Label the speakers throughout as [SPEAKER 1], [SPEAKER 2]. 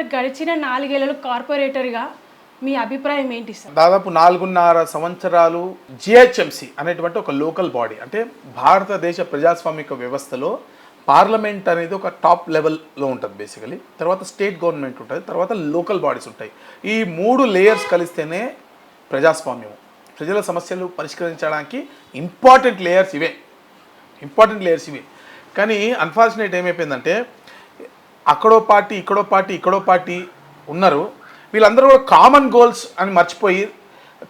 [SPEAKER 1] Sir గడిచిన నాలుగేళ్ళలో కార్పొరేటర్గా మీ అభిప్రాయం ఏంటి సార్?
[SPEAKER 2] దాదాపు నాలుగున్నర సంవత్సరాలు జిహెచ్ఎంసి అనేటువంటి ఒక లోకల్ బాడీ. అంటే భారతదేశ ప్రజాస్వామిక వ్యవస్థలో పార్లమెంట్ అనేది ఒక టాప్ లెవెల్లో ఉంటుంది బేసికలీ. తర్వాత స్టేట్ గవర్నమెంట్ ఉంటుంది తర్వాత లోకల్ బాడీస్ ఉంటాయి. ఈ మూడు లేయర్స్ కలిస్తేనే ప్రజాస్వామ్యం ప్రజల సమస్యలు పరిష్కరించడానికి ఇంపార్టెంట్ లేయర్స్ ఇవే. ఇంపార్టెంట్ లేయర్స్ ఇవే. కానీ అన్ఫార్చునేట్ ఏమైపోయిందంటే అక్కడో పార్టీ ఇక్కడో పార్టీ ఇక్కడో పార్టీ ఉన్నారు. వీళ్ళందరూ కూడా కామన్ గోల్స్ అని మర్చిపోయి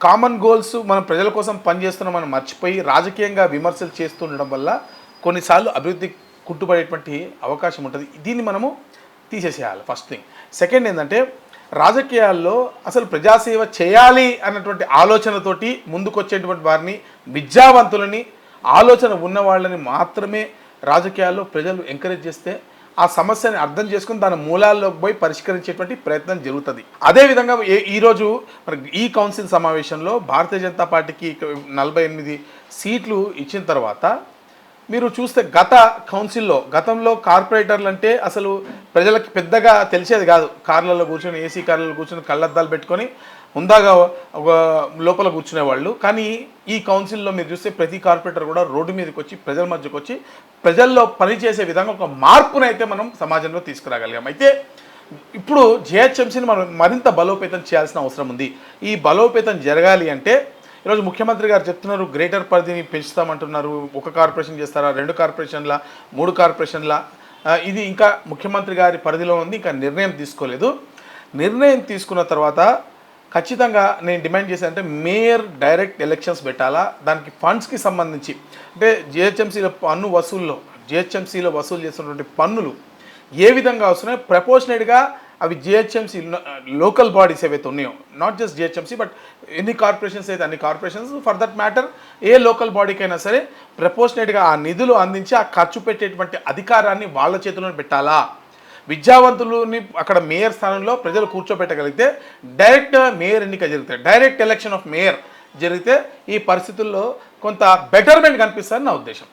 [SPEAKER 2] కామన్ గోల్స్ మనం ప్రజల కోసం పనిచేస్తున్నాం మనం మర్చిపోయి రాజకీయంగా విమర్శలు చేస్తుండడం వల్ల కొన్నిసార్లు అభివృద్ధి కుట్టుబడేటువంటి అవకాశం ఉంటుంది. దీన్ని మనము తీసేసేయాలి ఫస్ట్ థింగ్ సెకండ్ ఏంటంటే రాజకీయాల్లో అసలు ప్రజాసేవ చేయాలి అన్నటువంటి ఆలోచనతోటి ముందుకొచ్చేటువంటి వారిని విద్యావంతులని ఆలోచన ఉన్న వాళ్ళని మాత్రమే రాజకీయాల్లో ప్రజలు ఎంకరేజ్ చేస్తే ఆ సమస్యని అర్థం చేసుకుని దాని మూలాల్లోకి పోయి పరిష్కరించేటువంటి ప్రయత్నం జరుగుతుంది. అదేవిధంగా ఈరోజు మరి ఈ కౌన్సిల్ సమావేశంలో భారతీయ జనతా పార్టీకి నలభై ఎనిమిది సీట్లు ఇచ్చిన తర్వాత మీరు చూస్తే గత కౌన్సిల్లో గతంలో కార్పొరేటర్లు అంటే అసలు ప్రజలకు పెద్దగా తెలిసేది కాదు. కార్లలో కూర్చొని ఏసీ కార్లలో కూర్చొని కళ్ళద్దాలు పెట్టుకొని హుందాగా ఒక లోపల కూర్చునేవాళ్ళు. కానీ ఈ కౌన్సిల్లో మీరు చూస్తే ప్రతి కార్పొరేటర్ కూడా రోడ్డు మీదకి వచ్చి ప్రజల మధ్యకి వచ్చి ప్రజల్లో పనిచేసే విధంగా ఒక మార్పునైతే మనం సమాజంలో తీసుకురాగలిగాం. అయితే ఇప్పుడు జిహెచ్ఎంసీని మనం మరింత బలోపేతం చేయాల్సిన అవసరం ఉంది. ఈ బలోపేతం జరగాలి అంటే ఈరోజు ముఖ్యమంత్రి గారు చెప్తున్నారు గ్రేటర్ పరిధిని పెంచుతామంటున్నారు. ఒక కార్పొరేషన్ చేస్తారా? రెండు కార్పొరేషన్ల? మూడు కార్పొరేషన్ల? ఇది ఇంకా ముఖ్యమంత్రి గారి పరిధిలో ఉంది ఇంకా నిర్ణయం తీసుకోలేదు. నిర్ణయం తీసుకున్న తర్వాత ఖచ్చితంగా నేను డిమాండ్ చేశానంటే మేయర్ డైరెక్ట్ ఎలక్షన్స్ పెట్టాలా? దానికి ఫండ్స్కి సంబంధించి. అంటే జిహెచ్ఎంసీలో పన్ను వసూల్లో జిహెచ్ఎంసీలో వసూలు చేస్తున్నటువంటి పన్నులు ఏ విధంగా వస్తున్నాయో ప్రపోర్షనేట్గా అవి జిహెచ్ఎంసీ లోకల్ బాడీస్ ఏవైతే ఉన్నాయో నాట్ జస్ట్ జిహెచ్ఎంసీ బట్ ఎన్ని కార్పొరేషన్స్ అయితే అన్ని కార్పొరేషన్స్ ఫర్ దట్ మ్యాటర్ ఏ లోకల్ బాడీకైనా సరే ప్రపోర్షనేట్గా ఆ నిధులు అందించి ఆ ఖర్చు పెట్టేటువంటి అధికారాన్ని వాళ్ళ చేతిలో పెట్టాలా? విద్యావంతులని అక్కడ మేయర్ స్థానంలో ప్రజలు కూర్చోబెట్టగలిగితే డైరెక్ట్ మేయర్ ఎన్నిక జరుగుతాయి డైరెక్ట్ ఎలక్షన్ ఆఫ్ మేయర్ జరిగితే ఈ పరిస్థితుల్లో కొంత బెటర్మెంట్ కనిపిస్తుందని నా ఉద్దేశం.